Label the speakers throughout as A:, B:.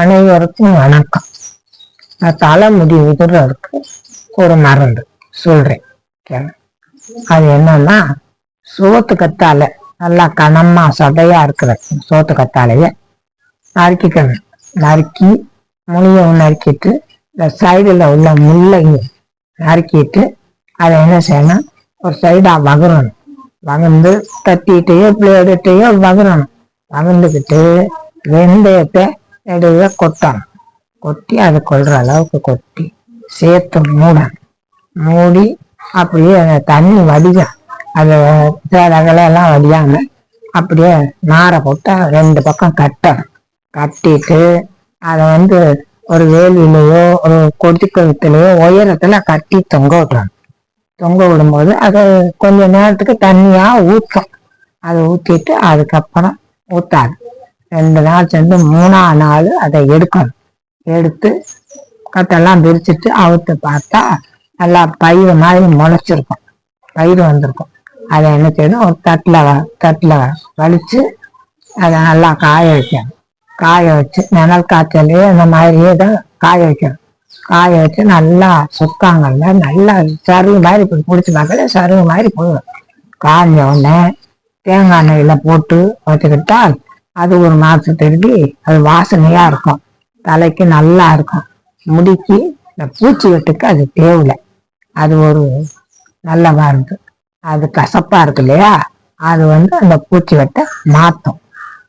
A: அனைவருக்கும் வணக்கம். நான் தலைமுடி உதிர்றதுக்கு ஒரு மருந்து சொல்றேன். அது என்னன்னா சோத்து கத்தாழை நல்லா கனமா சதையா இருக்கிற சோத்து கத்தாழைய நறுக்கிக்கணும். நறுக்கி முனிய நறுக்கிட்டு இந்த சைடுல உள்ள முள்ளையும் நறுக்கிட்டு அதை என்ன செய்யணும்? ஒரு சைடா வகுறணும் வகுந்து தட்டிட்டையோ பிளேடுட்டையோ வகுறணும் வகுந்துக்கிட்டு வெந்தயத்தை நடுவே கொட்டணும். கொட்டி அதை கொள்ற அளவுக்கு கொட்டி சேர்த்து மூடணும் மூடி அப்படியே அந்த தண்ணி வடிக. அது சேலகளை எல்லாம் வடியாம அப்படியே நாரை போட்டு ரெண்டு பக்கம் கட்டணும். கட்டிட்டு அதை வந்து ஒரு வேலியிலையோ ஒரு கொடிக்கழுத்துலையோ உயரத்துல கட்டி தொங்க விட்டுறணும் தொங்க விடும்போது அது கொஞ்ச நேரத்துக்கு தண்ணியா ஊற்றும் அதை ஊற்றிட்டு அதுக்கப்புறம் ஊற்றாது ரெண்டு நாள் சேர்ந்து மூணா நாள் அதை எடுக்கணும். எடுத்து கட்டெல்லாம் பிரிச்சுட்டு அவுத்து பார்த்தா நல்லா பயிர் மாதிரி முளைச்சிருக்கும். பயிர் வந்திருக்கும். அதை என்ன செய்யணும்? ஒரு தட்டில் தட்டில் வலிச்சு அதை நல்லா காய வைக்கணும். காய வச்சு நிழல் காய்ச்சலே அந்த மாதிரியே தான் காய வைக்கணும். காய வச்சு நல்லா சுக்காங்கல்ல நல்லா சருகு மாதிரி இப்படி பிடிச்சி பார்க்கல சருகு மாதிரி போயிடும். காஞ்ச உடனே தேங்காய் எண்ணெயில் போட்டு வச்சுக்கிட்டால் அது ஒரு மாசத்துக்கு அது வாசனையா இருக்கும். தலைக்கு நல்லா இருக்கும். முடிக்கு இந்த பூச்சி வெட்டுக்கு அது தேவலை. அது ஒரு நல்ல மருந்து அது கசப்பா இருக்கு இல்லையா? அது வந்து அந்த பூச்சி வெட்டை மாற்றும்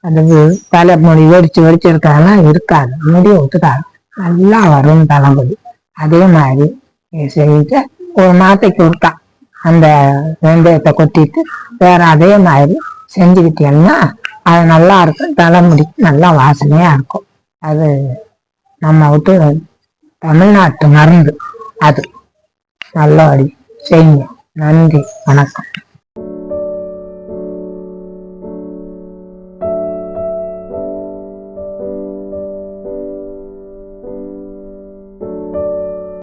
A: அது தலைமுடி வெடிச்சு வெடிச்சு இருக்கிறதெல்லாம் இருக்காது. முடி ஒத்துக்காது. நல்லா வரும் தலைமுடி. அதே மாதிரி செய்து ஒரு மாத்தைக்கு ஒருக்கா அந்த வெந்தயத்தை கொட்டிட்டு வேற அதே மாதிரி செஞ்சுக்கிட்டீங்கன்னா அது நல்லா இருக்கும் தலைமுடி நல்லா வாசனையா இருக்கும். அது நம்ம விட்டு தமிழ்நாட்டு மருந்து அது. நல்லபடி செய்யுங்க. நன்றி வணக்கம்.